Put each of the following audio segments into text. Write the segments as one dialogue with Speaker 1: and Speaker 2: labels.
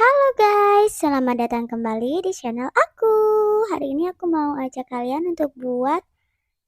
Speaker 1: Halo guys, selamat datang kembali di channel aku. Hari ini aku mau ajak kalian untuk buat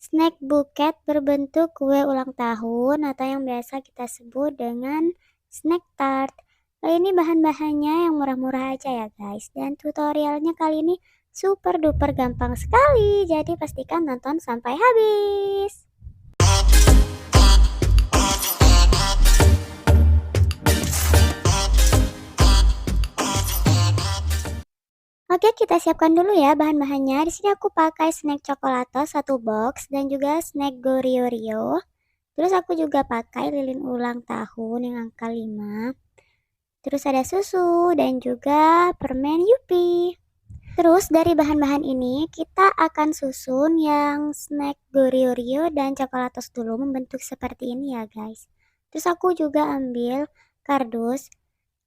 Speaker 1: snack buket berbentuk kue ulang tahun atau yang biasa kita sebut dengan snack tart. Kali ini bahan-bahannya yang murah-murah aja ya guys. Dan tutorialnya kali ini super duper gampang sekali. Jadi pastikan nonton sampai habis. Oke, kita siapkan dulu ya bahan-bahannya. Di sini aku pakai snack coklato satu box dan juga snack Goreo Rio. Terus aku juga pakai lilin ulang tahun yang angka 5. Terus ada susu dan juga permen Yupi. Terus dari bahan-bahan ini kita akan susun yang snack Goreo Rio dan coklatos dulu membentuk seperti ini ya guys. Terus aku juga ambil kardus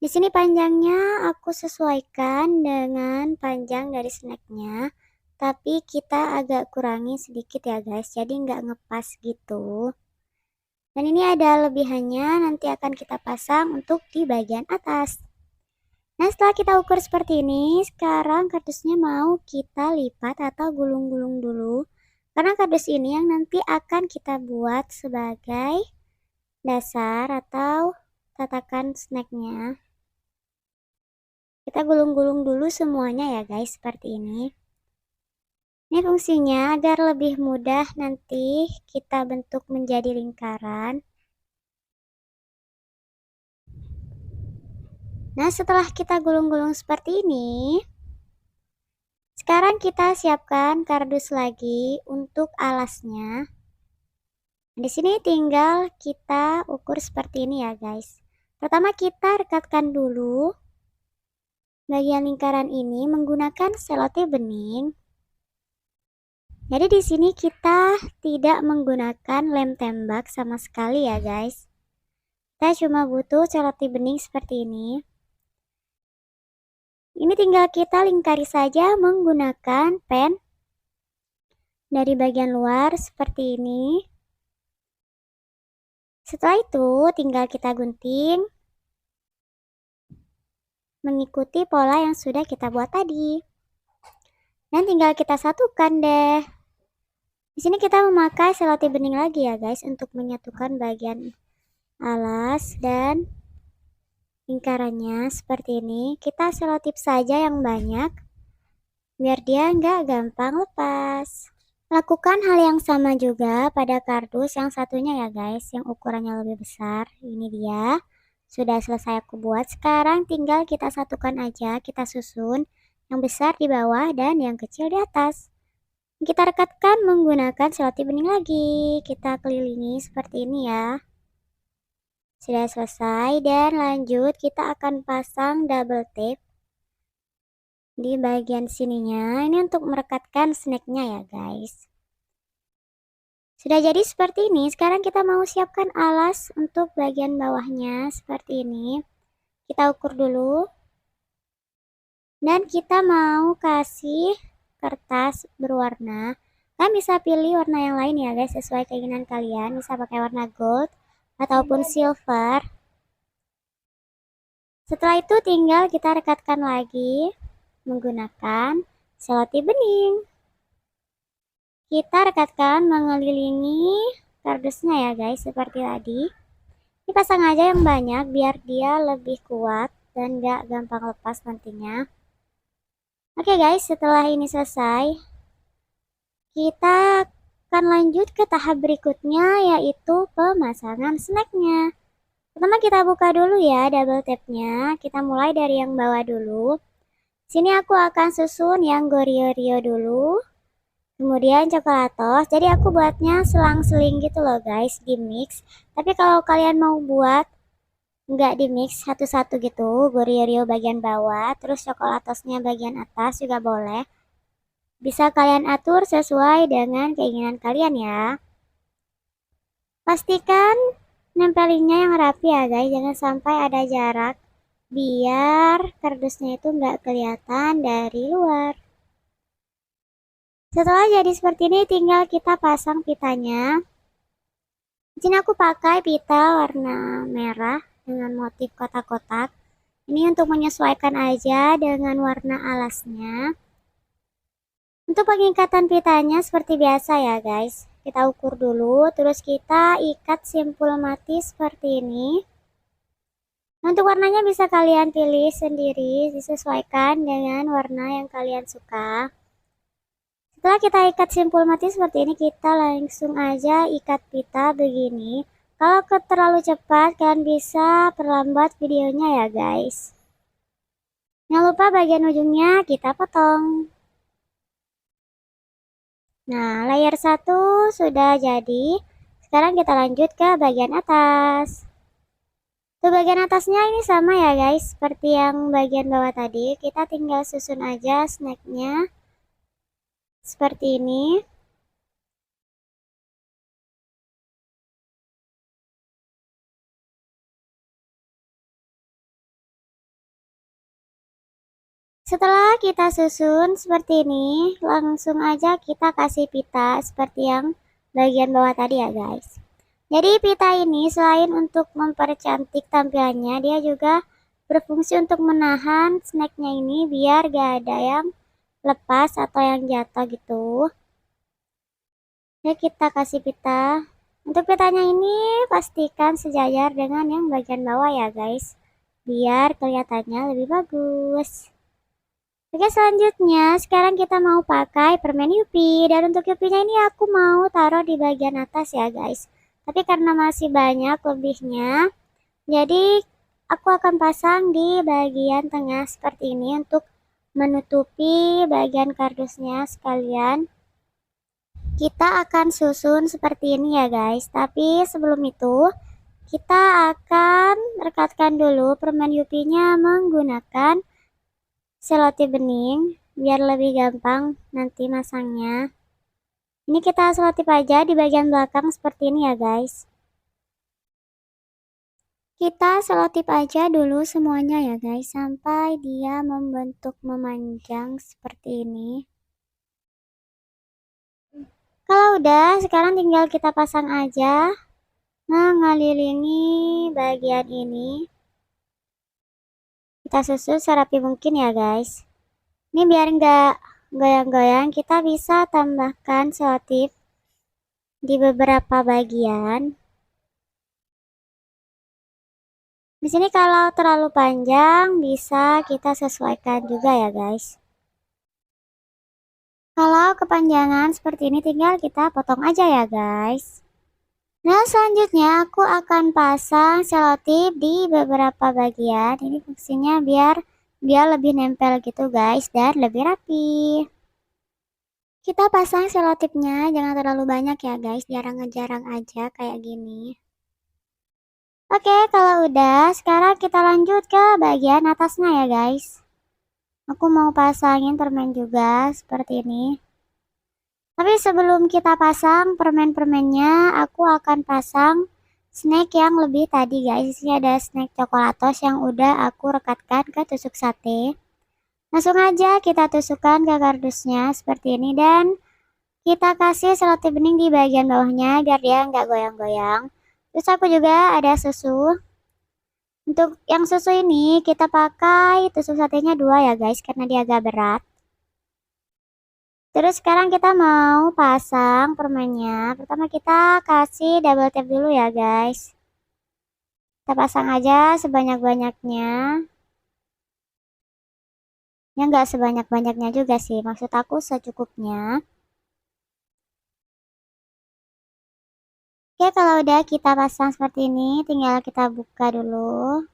Speaker 1: di sini panjangnya aku sesuaikan dengan panjang dari snacknya, tapi kita agak kurangi sedikit ya guys, jadi nggak ngepas gitu. Dan ini ada lebihannya, nanti akan kita pasang untuk di bagian atas. Nah setelah kita ukur seperti ini, sekarang kardusnya mau kita lipat atau gulung-gulung dulu. Karena kardus ini yang nanti akan kita buat sebagai dasar atau tatakan snacknya. Kita gulung-gulung dulu semuanya ya guys, seperti ini. Ini fungsinya agar lebih mudah nanti kita bentuk menjadi lingkaran. Nah, setelah kita gulung-gulung seperti ini, sekarang kita siapkan kardus lagi untuk alasnya. Di sini tinggal kita ukur seperti ini ya guys. Pertama kita rekatkan dulu bagian lingkaran ini menggunakan selotip bening. Jadi di sini kita tidak menggunakan lem tembak sama sekali ya guys. Kita cuma butuh selotip bening seperti ini. Ini tinggal kita lingkari saja menggunakan pen dari bagian luar seperti ini. Setelah itu tinggal kita gunting mengikuti pola yang sudah kita buat tadi. Dan tinggal kita satukan deh. Di sini kita memakai selotip bening lagi ya guys untuk menyatukan bagian alas dan lingkarannya seperti ini. Kita selotip saja yang banyak biar dia nggak gampang lepas. Lakukan hal yang sama juga pada kardus yang satunya ya guys, yang ukurannya lebih besar. Ini dia. Sudah selesai aku buat, sekarang tinggal kita satukan aja, kita susun yang besar di bawah dan yang kecil di atas. Kita rekatkan menggunakan selotip bening lagi. Kita kelilingi seperti ini ya. Sudah selesai dan lanjut kita akan pasang double tape di bagian sininya. Ini untuk merekatkan snacknya ya guys. Sudah jadi seperti ini, sekarang kita mau siapkan alas untuk bagian bawahnya seperti ini. Kita ukur dulu. Dan kita mau kasih kertas berwarna. Kalian bisa pilih warna yang lain ya guys, sesuai keinginan kalian. Bisa pakai warna gold ataupun silver. Setelah itu tinggal kita rekatkan lagi menggunakan selotip bening. Kita rekatkan mengelilingi kardusnya ya guys, seperti tadi. Ini pasang aja yang banyak biar dia lebih kuat dan gak gampang lepas nantinya. Oke guys, setelah ini selesai, kita akan lanjut ke tahap berikutnya yaitu pemasangan snacknya. Pertama kita buka dulu ya double tape-nya. Kita mulai dari yang bawah dulu. Sini aku akan susun yang Goryo Rio dulu kemudian coklatos jadi aku buatnya selang-seling gitu loh guys di mix. Tapi kalau kalian mau buat nggak di mix satu-satu gitu gorio bagian bawah terus coklatosnya bagian atas juga boleh. Bisa kalian atur sesuai dengan keinginan kalian ya. Pastikan nempelinnya yang rapi ya guys. Jangan sampai ada jarak biar kardusnya itu nggak kelihatan dari luar setelah jadi seperti ini tinggal kita pasang pitanya. Di sini aku pakai pita warna merah dengan motif kotak-kotak. Ini untuk menyesuaikan aja dengan warna alasnya. Untuk pengikatan pitanya seperti biasa ya guys. Kita ukur dulu, terus kita ikat simpul mati seperti ini. Untuk warnanya bisa kalian pilih sendiri, disesuaikan dengan warna yang kalian suka. Kita ikat simpul mati seperti ini, kita langsung aja ikat pita begini. Kalau terlalu cepat, kalian bisa perlambat videonya ya guys. Jangan lupa bagian ujungnya kita potong. Nah, layer satu sudah jadi. Sekarang kita lanjut ke bagian atas. Tuh bagian atasnya ini sama ya guys, seperti yang bagian bawah tadi. Kita tinggal susun aja snacknya. Seperti ini. Setelah kita susun seperti ini, langsung aja kita kasih pita seperti yang bagian bawah tadi ya guys. Jadi pita ini selain untuk mempercantik tampilannya, dia juga berfungsi untuk menahan snacknya ini biar gak ada yang lepas atau yang jatuh gitu. Jadi kita kasih pita. Untuk pitanya ini pastikan sejajar dengan yang bagian bawah ya guys, biar kelihatannya lebih bagus. Oke selanjutnya sekarang kita mau pakai permen Yupi dan untuk Yupinya ini aku mau taruh di bagian atas ya guys tapi karena masih banyak lebihnya jadi aku akan pasang di bagian tengah seperti ini untuk menutupi bagian kardusnya sekalian. Kita akan susun seperti ini ya guys. Tapi sebelum itu kita akan rekatkan dulu permen Yupinya menggunakan selotip bening biar lebih gampang nanti masangnya. Ini kita selotip aja di bagian belakang seperti ini ya guys kita selotip aja dulu semuanya ya guys sampai dia membentuk memanjang seperti ini. Kalau udah sekarang tinggal kita pasang aja mengelilingi bagian ini. Kita susun serapi mungkin ya guys. Ini biar nggak goyang-goyang kita bisa tambahkan selotip di beberapa bagian di sini kalau terlalu panjang bisa kita sesuaikan juga ya guys. Kalau kepanjangan seperti ini tinggal kita potong aja ya guys. Nah selanjutnya aku akan pasang selotip di beberapa bagian. Ini fungsinya biar dia lebih nempel gitu guys dan lebih rapi. Kita pasang selotipnya. Jangan terlalu banyak ya guys. Jarang-jarang aja kayak gini Oke kalau udah sekarang kita lanjut ke bagian atasnya ya guys aku mau pasangin permen juga seperti ini tapi sebelum kita pasang permen-permennya, aku akan pasang snack yang lebih tadi guys. Ini ada snack coklatos yang udah aku rekatkan ke tusuk sate. Langsung aja kita tusukkan ke kardusnya seperti ini dan kita kasih selotip bening di bagian bawahnya biar dia nggak goyang-goyang. Terus aku juga ada susu. Untuk yang susu ini kita pakai tusuk satenya dua ya guys karena dia agak berat. Terus sekarang kita mau pasang permennya. Pertama kita kasih double tap dulu ya guys. Kita pasang aja sebanyak-banyaknya. Ya nggak sebanyak-banyaknya juga sih. Maksud aku secukupnya. Oke kalau udah kita pasang seperti ini tinggal kita buka dulu.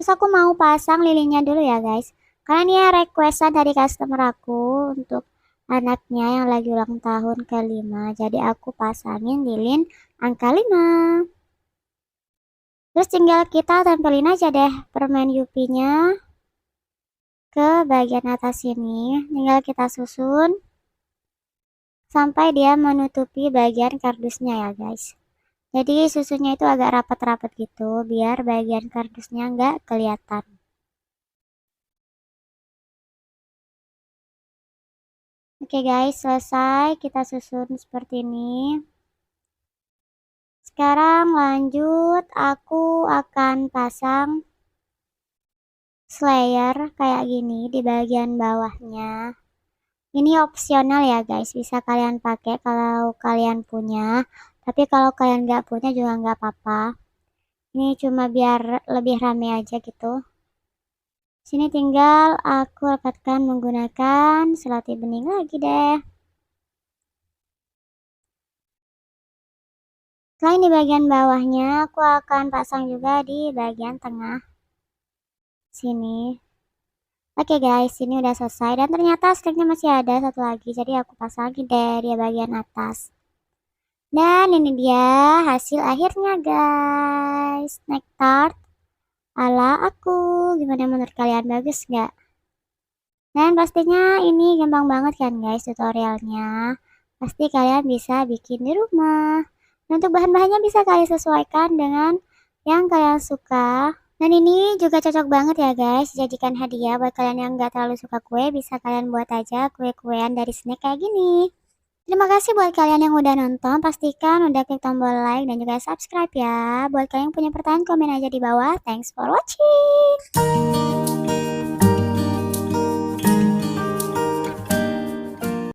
Speaker 1: Terus aku mau pasang lilinnya dulu ya guys. Karena ini requestan dari customer aku untuk anaknya yang lagi ulang tahun kelima. Jadi aku pasangin lilin angka 5. Terus tinggal kita tempelin aja deh permen yupinya ke bagian atas sini. Tinggal kita susun sampai dia menutupi bagian kardusnya ya guys. Jadi susunnya itu agak rapat-rapat gitu biar bagian kardusnya nggak kelihatan. Oke guys, selesai kita susun seperti ini. sekarang lanjut aku akan pasang slayer kayak gini di bagian bawahnya ini opsional ya guys. Bisa kalian pakai kalau kalian punya. Tapi kalau kalian nggak punya juga nggak apa-apa. Ini cuma biar lebih rame aja gitu. Sini tinggal aku rapatkan menggunakan selotip bening lagi deh. Selain di bagian bawahnya, aku akan pasang juga di bagian tengah. Sini. Oke guys, ini udah selesai dan ternyata sticknya masih ada satu lagi, jadi aku pasang lagi deh bagian atas. Dan ini dia hasil akhirnya guys, snack tart ala aku. Gimana menurut kalian, bagus nggak? Dan pastinya ini gampang banget kan guys tutorialnya. Pasti kalian bisa bikin di rumah. Untuk bahan-bahannya bisa kalian sesuaikan dengan yang kalian suka. Dan ini juga cocok banget ya guys, jadikan hadiah buat kalian yang nggak terlalu suka kue, bisa kalian buat aja kue-kuean dari snack kayak gini. Terima kasih buat kalian yang udah nonton, pastikan udah klik tombol like dan juga subscribe ya. Buat kalian yang punya pertanyaan, komen aja di bawah. Thanks for watching.